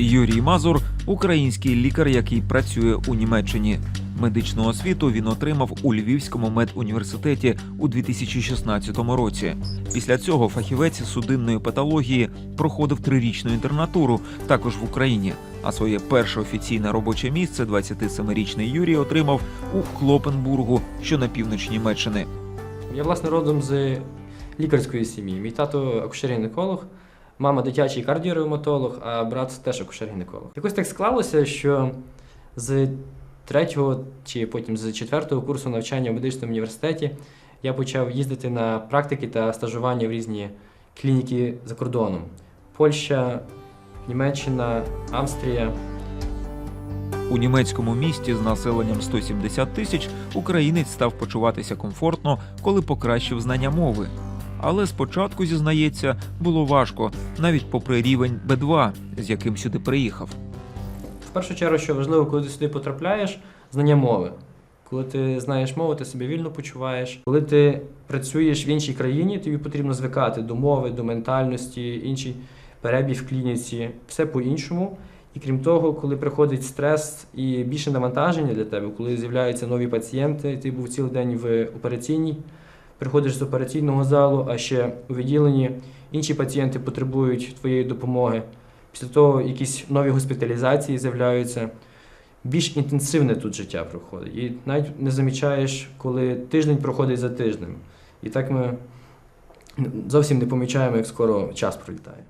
Юрій Мазур український лікар, який працює у Німеччині. Медичну освіту він отримав у Львівському медуніверситеті у 2016 році. Після цього фахівець судинної патології проходив трирічну інтернатуру також в Україні. А своє перше офіційне робоче місце 27-річний Юрій отримав у Клопенбургу, що на північ Німеччини. Я власне родом з лікарської сім'ї. Мій тато акушер-гінеколог, мама дитячий кардіоревматолог, а брат теж акушер-гінеколог. Якось так склалося, що з третього чи потім з четвертого курсу навчання в медичному університеті я почав їздити на практики та стажування в різні клініки за кордоном: Польща, Німеччина, Австрія. У німецькому місті з населенням 170 тисяч українець став почуватися комфортно, коли покращив знання мови. Але спочатку, зізнається, було важко, навіть попри рівень Б2, з яким сюди приїхав. В першу чергу, що важливо, коли ти сюди потрапляєш, знання мови. Коли ти знаєш мову, ти себе вільно почуваєш. Коли ти працюєш в іншій країні, тобі потрібно звикати до мови, до ментальності, інший перебіг в клініці, все по-іншому. І крім того, коли приходить стрес і більше навантаження для тебе, коли з'являються нові пацієнти, ти був цілий день в операційній, приходиш з операційного залу, а ще у відділенні інші пацієнти потребують твоєї допомоги. Після того якісь нові госпіталізації з'являються. Більш інтенсивне тут життя проходить. І навіть не замічаєш, коли тиждень проходить за тижнем. І так ми зовсім не помічаємо, як скоро час пролітає.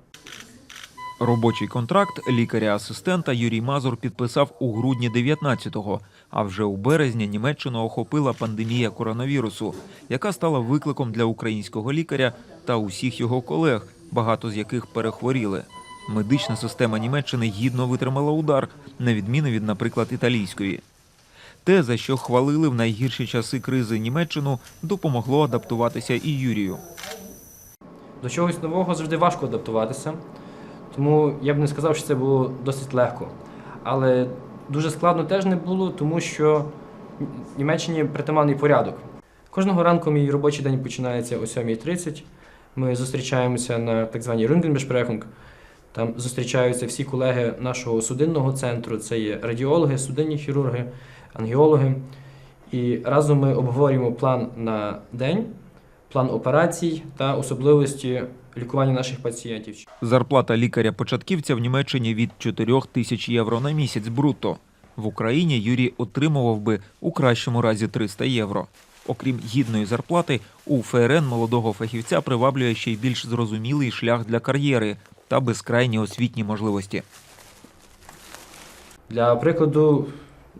Робочий контракт лікаря-асистента Юрій Мазур підписав у грудні 19-го, а вже у березні Німеччину охопила пандемія коронавірусу, яка стала викликом для українського лікаря та усіх його колег, багато з яких перехворіли. Медична система Німеччини гідно витримала удар, на відміну від, наприклад, італійської. Те, за що хвалили в найгірші часи кризи Німеччину, допомогло адаптуватися і Юрію. До чогось нового завжди важко адаптуватися, тому я б не сказав, що це було досить легко. Але дуже складно теж не було, тому що в Німеччині притаманний порядок. Кожного ранку мій робочий день починається о 7.30. Ми зустрічаємося на так званій Röntgenbesprechung. Там зустрічаються всі колеги нашого судинного центру. Це є радіологи, судинні хірурги, ангіологи. І разом ми обговорюємо план на день, план операцій та особливості лікування наших пацієнтів. Зарплата лікаря-початківця в Німеччині від 4 тисяч євро на місяць брутто. В Україні Юрій отримував би у кращому разі 300 євро. Окрім гідної зарплати, у ФРН молодого фахівця приваблює ще й більш зрозумілий шлях для кар'єри та безкрайні освітні можливості. Для прикладу,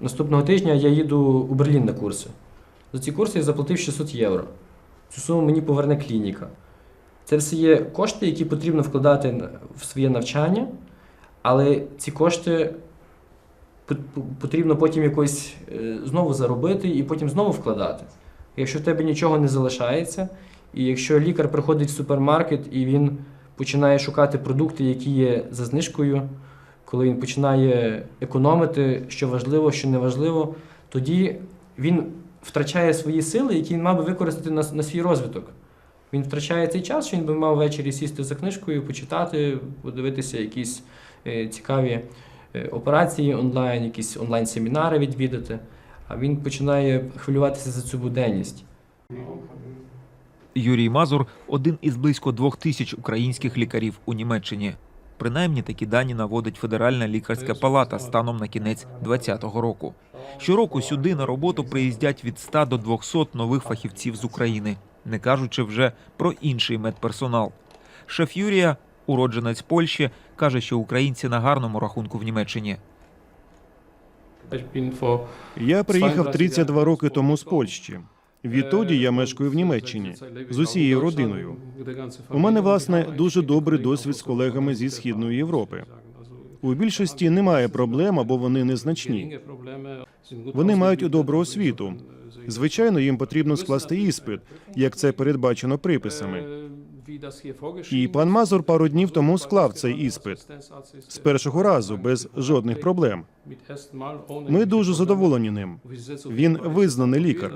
наступного тижня я їду у Берлін на курси. За ці курси я заплатив 600 євро. Цю суму мені поверне клініка. Це все є кошти, які потрібно вкладати в своє навчання, але ці кошти потрібно потім якось е, знову заробити і потім знову вкладати. Якщо в тебе нічого не залишається, і якщо лікар приходить в супермаркет і він починає шукати продукти, які є за знижкою, коли він починає економити, що важливо, що не важливо, тоді він втрачає свої сили, які він мав би використати на, на свій розвиток. Він втрачає цей час, що він би мав ввечері сісти за книжкою, почитати, подивитися якісь е, цікаві е, операції онлайн, якісь онлайн-семінари відвідати. А він починає хвилюватися за цю буденність. Юрій Мазур один із близько двох тисяч українських лікарів у Німеччині. Принаймні такі дані наводить Федеральна лікарська палата станом на кінець 2020 року. Щороку сюди на роботу приїздять від 100 до 200 нових фахівців з України, не кажучи вже про інший медперсонал. Шеф Юрія, уродженець Польщі, каже, що українці на гарному рахунку в Німеччині. Я приїхав 32 роки тому з Польщі. Відтоді я мешкаю в Німеччині з усією родиною. У мене власне дуже добрий досвід з колегами зі східної Європи. У більшості немає проблем або вони незначні. Вони мають добру освіту. Звичайно, їм потрібно скласти іспит, як це передбачено приписами. І пан Мазур пару днів тому склав цей іспит з першого разу без жодних проблем. Ми дуже задоволені ним. Він визнаний лікар.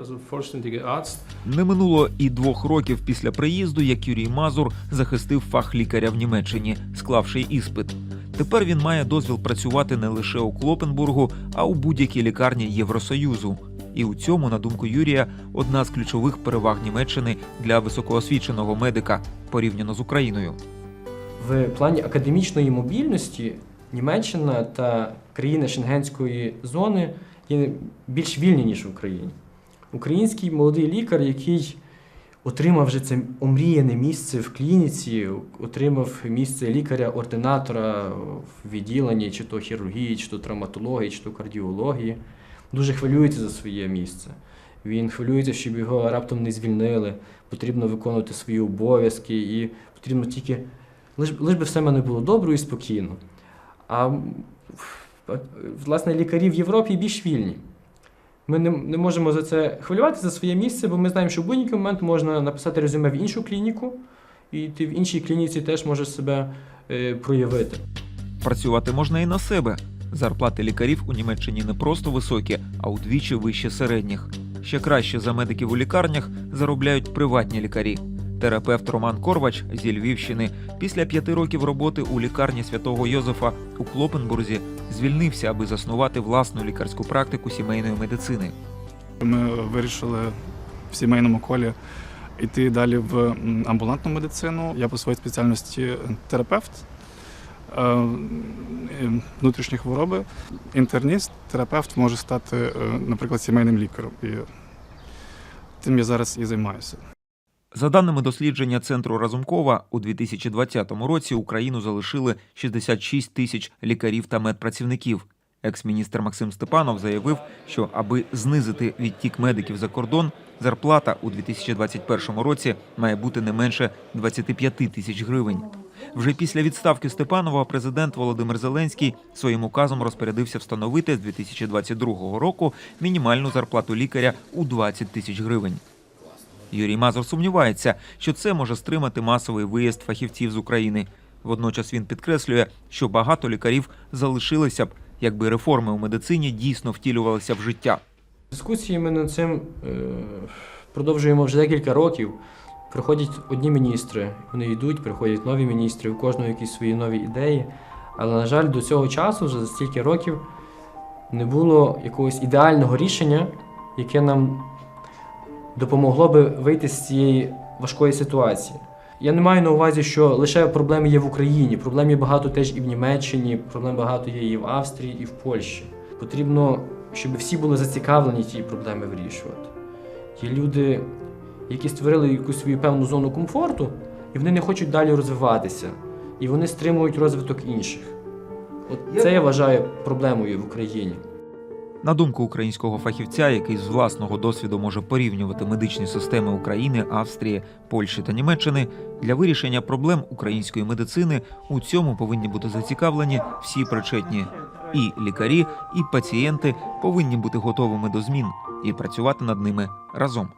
Не минуло і двох років після приїзду, як Юрій Мазур захистив фах лікаря в Німеччині, склавши іспит. Тепер він має дозвіл працювати не лише у Клопенбургу, а у будь-якій лікарні Євросоюзу. І у цьому, на думку Юрія, одна з ключових переваг Німеччини для високоосвіченого медика порівняно з Україною. В плані академічної мобільності Німеччина та країни Шенгенської зони є більш вільні, ніж в Україні. Український молодий лікар, який отримав вже це омріяне місце в клініці, отримав місце лікаря-ординатора в відділенні чи то хірургії, чи то травматології, чи то кардіології, дуже хвилюється за своє місце. Він хвилюється, щоб його раптом не звільнили, потрібно виконувати свої обов'язки, і потрібно тільки лиш, лиш би все в мене було добре і спокійно. А власне лікарі в Європі більш вільні. Ми не, не можемо за це хвилювати за своє місце, бо ми знаємо, що в будь-який момент можна написати резюме в іншу клініку, і ти в іншій клініці теж можеш себе е, проявити. Працювати можна і на себе. Зарплати лікарів у Німеччині не просто високі, а удвічі вище середніх. Ще краще за медиків у лікарнях заробляють приватні лікарі. Терапевт Роман Корвач зі Львівщини після п'яти років роботи у лікарні святого Йозефа у Клопенбурзі звільнився, аби заснувати власну лікарську практику сімейної медицини. Ми вирішили в сімейному колі йти далі в амбулантну медицину. Я по своїй спеціальності терапевт внутрішні хвороби. Інтерніст, терапевт може стати, е, наприклад, сімейним лікарем. І тим я зараз і займаюся. За даними дослідження центру Разумкова, у 2020 році Україну залишили 66 тисяч лікарів та медпрацівників. Екс-міністр Максим Степанов заявив, що аби знизити відтік медиків за кордон, зарплата у 2021 році має бути не менше 25 тисяч гривень. Вже після відставки Степанова президент Володимир Зеленський своїм указом розпорядився встановити з 2022 року мінімальну зарплату лікаря у 20 тисяч гривень. Юрій Мазур сумнівається, що це може стримати масовий виїзд фахівців з України. Водночас він підкреслює, що багато лікарів залишилися б, якби реформи у медицині дійсно втілювалися в життя. Дискусії ми над цим е, продовжуємо вже декілька років. Приходять одні міністри, вони йдуть, приходять нові міністри, у кожного якісь свої нові ідеї. Але, на жаль, до цього часу, вже за стільки років, не було якогось ідеального рішення, яке нам допомогло би вийти з цієї важкої ситуації. Я не маю на увазі, що лише проблеми є в Україні, проблем є багато теж і в Німеччині, проблем багато є і в Австрії, і в Польщі. Потрібно, щоб всі були зацікавлені ті проблеми вирішувати. Є люди, які створили якусь свою певну зону комфорту, і вони не хочуть далі розвиватися, і вони стримують розвиток інших. От це я вважаю проблемою в Україні. На думку українського фахівця, який з власного досвіду може порівнювати медичні системи України, Австрії, Польщі та Німеччини, для вирішення проблем української медицини у цьому повинні бути зацікавлені всі причетні. І лікарі, і пацієнти повинні бути готовими до змін і працювати над ними разом.